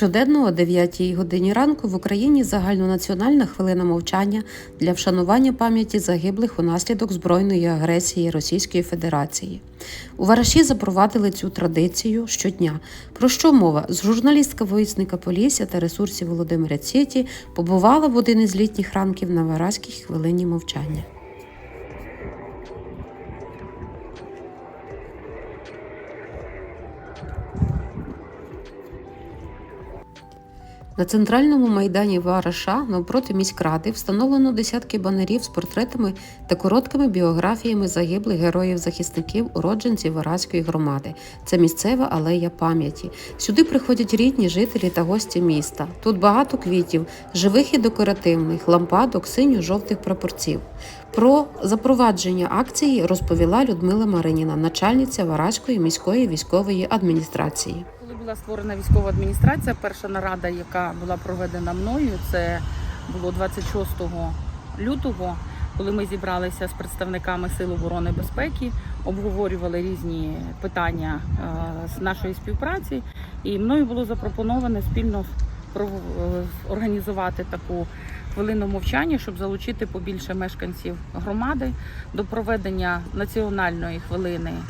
Щоденно о 9 годині ранку в Україні загальнонаціональна хвилина мовчання для вшанування пам'яті загиблих унаслідок збройної агресії Російської Федерації. У Вараші запровадили цю традицію щодня. Про що мова? з Журналістка висника Полісся та ресурсів Володимира Ціті побувала в один із літніх ранків на Вараській хвилині мовчання. На центральному майдані Вараша навпроти міськради встановлено десятки банерів з портретами та короткими біографіями загиблих героїв-захисників, уродженців Вараської громади. Це місцева алея пам'яті. Сюди приходять рідні жителі та гості міста. Тут багато квітів, живих і декоративних, лампадок, синьо-жовтих прапорців. Про запровадження акції розповіла Людмила Мариніна, начальниця Вараської міської військової адміністрації. Була створена військова адміністрація, перша нарада, яка була проведена мною, це було 26 лютого, коли ми зібралися з представниками Сил оборони безпеки, обговорювали різні питання е, з нашої співпраці, і мною було запропоновано спільно е, організувати таку хвилину мовчання, щоб залучити побільше мешканців громади до проведення національної хвилини е,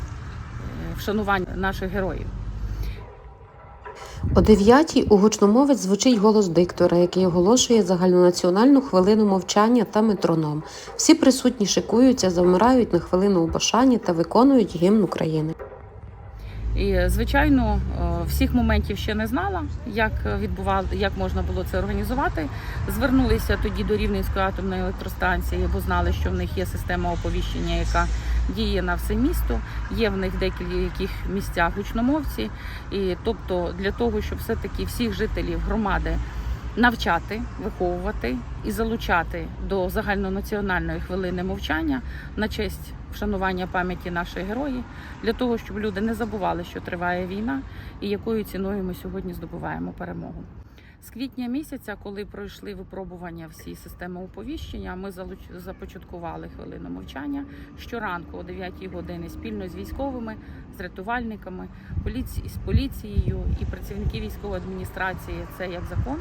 вшанування наших героїв. О 9 у гучномовець звучить голос диктора, який оголошує загальнонаціональну хвилину мовчання та метроном. Всі присутні шикуються, завмирають на хвилину у башані та виконують гімн України. І звичайно, е, всіх моментів ще не знала, як відбувало, як можна було це організувати. Звернулися тоді до Рівненської атомної електростанції, бо знали, що в них є система оповіщення, яка діє на все місто. Є в них деяких місцях гучномовці. І тобто, для того, щоб все таки всіх жителів громади навчати, виховувати і залучати до загальнонаціональної хвилини мовчання на честь вшанування пам'яті наших героїв, для того, щоб люди не забували, що триває війна і якою ціною ми сьогодні здобуваємо перемогу. З квітня місяця, коли пройшли випробування всі системи оповіщення, ми залуч- започаткували хвилину мовчання щоранку о 9 годині спільно з військовими, з рятувальниками, з поліцією і працівники військової адміністрації. Це як закон.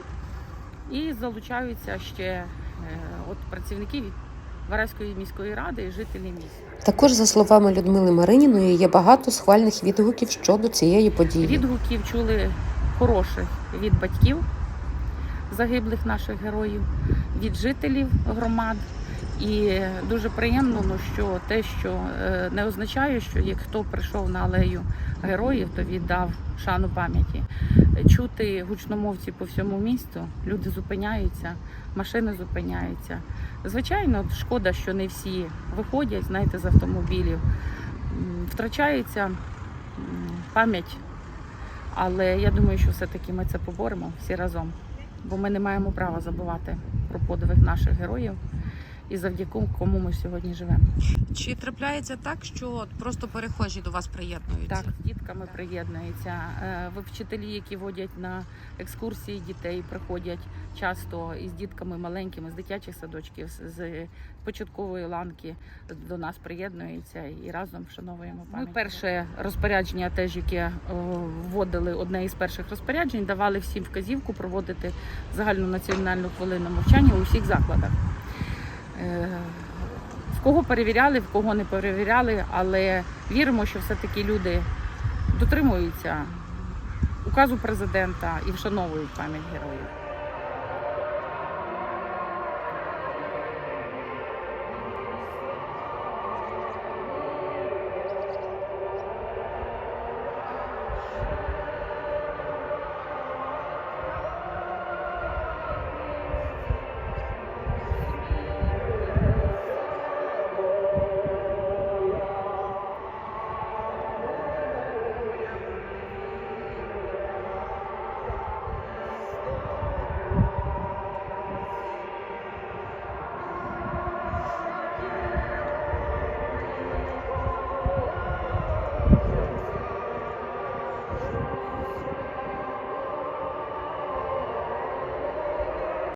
І залучаються ще е, от працівники Вараської міської ради і жителі міста. Також, за словами Людмили Мариніної, є багато схвальних відгуків щодо цієї події. Відгуків чули хороших від батьків загиблих наших героїв, від жителів громад. І дуже приємно, ну, що те, що е, не означає, що як хто прийшов на алею героїв, то віддав шану пам'яті. Чути гучномовці по всьому місту, люди зупиняються, машини зупиняються. Звичайно, шкода, що не всі виходять, знаєте, з автомобілів. Втрачається пам'ять але я думаю, що все-таки ми це поборемо всі разом, бо ми не маємо права забувати про подвиг наших героїв і завдяки кому ми сьогодні живемо. Чи трапляється так, що просто перехожі до вас приєднуються? Так, з дітками приєднуються. Е, Ви вчителі, які водять на екскурсії дітей, приходять часто із дітками маленькими з дитячих садочків, з- з початкової ланки до нас приєднуються і разом вшановуємо пам'ять. Ми перше розпорядження, теж яке е, вводили одне із перших розпоряджень, давали всім вказівку проводити загальну національну хвилину мовчання у всіх закладах. Е, в кого перевіряли, в кого не перевіряли, але віримо, що все-таки люди дотримуються указу президента і вшановують пам'ять героїв.